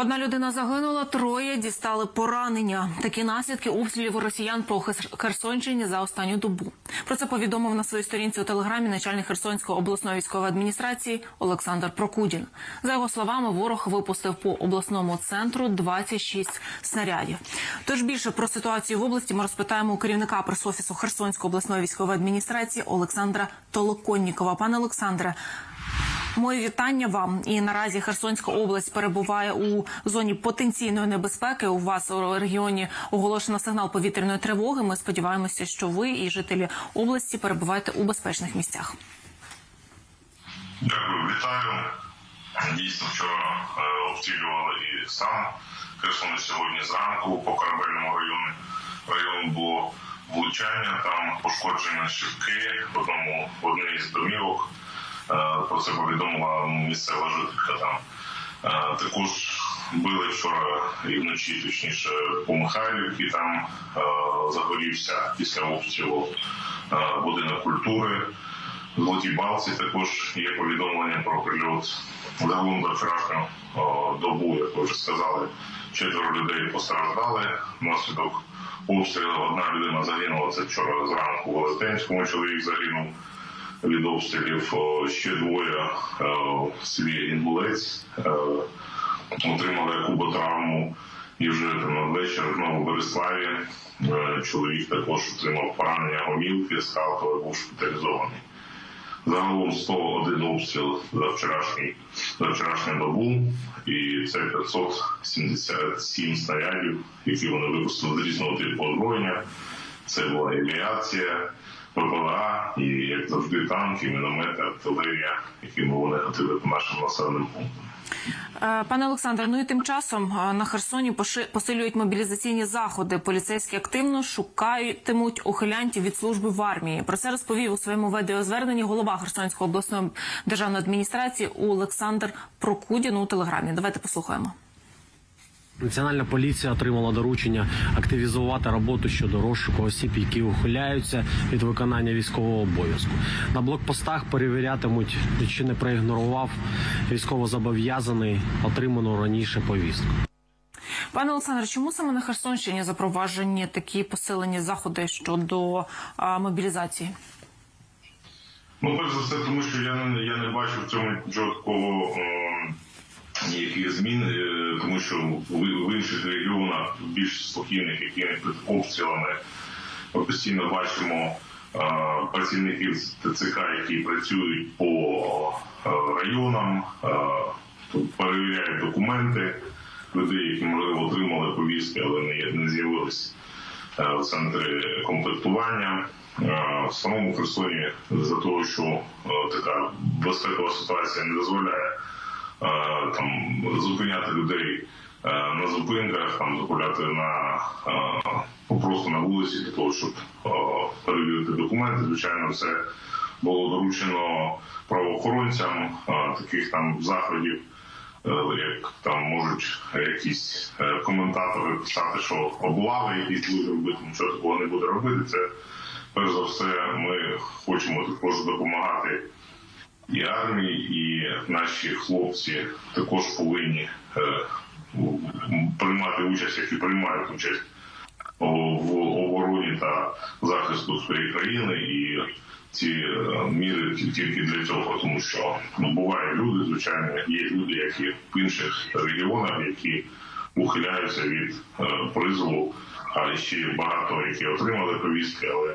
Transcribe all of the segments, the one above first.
Одна людина загинула, троє дістали поранення. Такі наслідки обстрілів росіян по Херсонщині за останню добу. Про це повідомив на своїй сторінці у телеграмі начальник Херсонської обласної військової адміністрації Олександр Прокудін. За його словами, ворог випустив по обласному центру 26 снарядів. Тож більше про ситуацію в області ми розпитаємо у керівника пресофісу Херсонської обласної військової адміністрації Олександра Толоконнікова. Пане Олександре. Моє вітання вам. І наразі Херсонська область перебуває у зоні потенційної небезпеки. У вас у регіоні оголошено сигнал повітряної тривоги. Ми сподіваємося, що ви і жителі області перебуваєте у безпечних місцях. Дякую, вітаю. Дійсно, вчора е, обстрілювали і сам Херсон сьогодні зранку по корабельному району. Району було влучання, там пошкодження щитки в одному в одній із домівок. Е, Про це повідомила місцева жителька там. Е, Також били вчора і вночі, точніше, по Михайлівці. Там е, загорівся після обстрілу будинок культури. В Золотій Балці також є повідомлення про прильот. Загалом за вчорашню добу, як ви вже сказали, четверо людей постраждали внаслідок обстрілу. Одна людина загинула це вчора зранку в Велетенському. Чоловік загинув від обстрілів. Ще двоє е, селі Інгулець е, отримали куботравму. І вже надвечір знову в Береславі е, чоловік також отримав поранення гомілки, скалтовий був шпиталізований. Загалом 101 обстріл за вчорашній за вчорашню добу, і це 577 снарядів, які вони випустили з різного типу озброєння. Це була авіація, ППЛА, і як завжди танки, міномети, артилерія, якими вони хотіли по нашим населеним пунктам. Е, Пане Олександре, ну і тим часом е, на Херсоні посилюють мобілізаційні заходи. Поліцейські активно шукатимуть ухилянтів від служби в армії. Про це розповів у своєму відеозверненні голова Херсонської обласної державної адміністрації Олександр Прокудін у телеграмі. Давайте послухаємо. Національна поліція отримала доручення активізувати роботу щодо розшуку осіб, які ухиляються від виконання військового обов'язку. На блокпостах перевірятимуть, чи не проігнорував військовозобов'язаний отриману раніше повістку. Пане Олександре, чому саме на Херсонщині запроваджені такі посилені заходи щодо а, мобілізації? Ну, перш за все, тому що я не я не бачу в цьому е, ніяких змін, е, тому що в, інших регіонах більш спокійних, які під обстрілами, ми постійно бачимо е, працівників ТЦК, які працюють по е, районам, перевіряють документи людей, які можливо отримали повістки, але не, не з'явились е, в центрі комплектування. В самому Херсоні за того, що така безпекова ситуація не дозволяє там зупиняти людей е, на зупинках, там зупиняти на е, ну, просто на вулиці для того, щоб е, перевірити документи. Звичайно, все було доручено правоохоронцям е, таких там заходів. Е, Як там можуть якісь е, коментатори писати, що облави якісь будуть робити, нічого такого не буде робити. Це перш за все, ми хочемо також допомагати і армії, і наші хлопці також повинні е, приймати участь, які приймають участь в обороні та захисту своєї країни. І ці е, міри ті- тільки для цього, тому що ну, бувають люди, звичайно, є люди, які в інших регіонах, які ухиляються від е, призову, а ще багато, які отримали повістки, але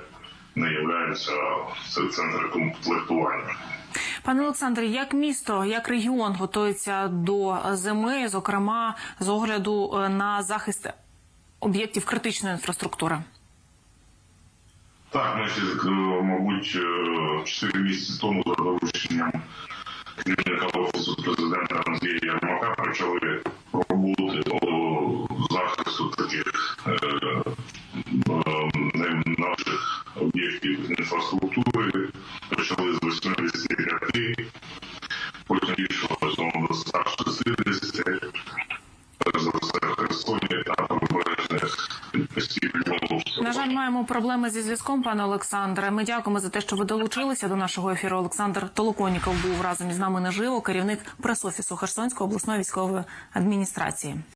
не являються в центрі комплектування. Пане Олександре, як місто, як регіон готується до зими, зокрема з огляду е, на захист об'єктів критичної інфраструктури? Так, ми ще, е, мабуть, е, 4 місяці тому за дорученням керівника офісу президента Андрія Ярмака почали роботи по захисту таких е, е, наших об'єктів інфраструктури. Почали з 85, потім збільшилося до 160, перш за все Херсоні та прибережних підписів На жаль, маємо проблеми зі зв'язком, пане Олександре. Ми дякуємо за те, що ви долучилися до нашого ефіру. Олександр Толоконіков був разом із нами наживо, керівник прес-офісу Херсонської обласної військової адміністрації.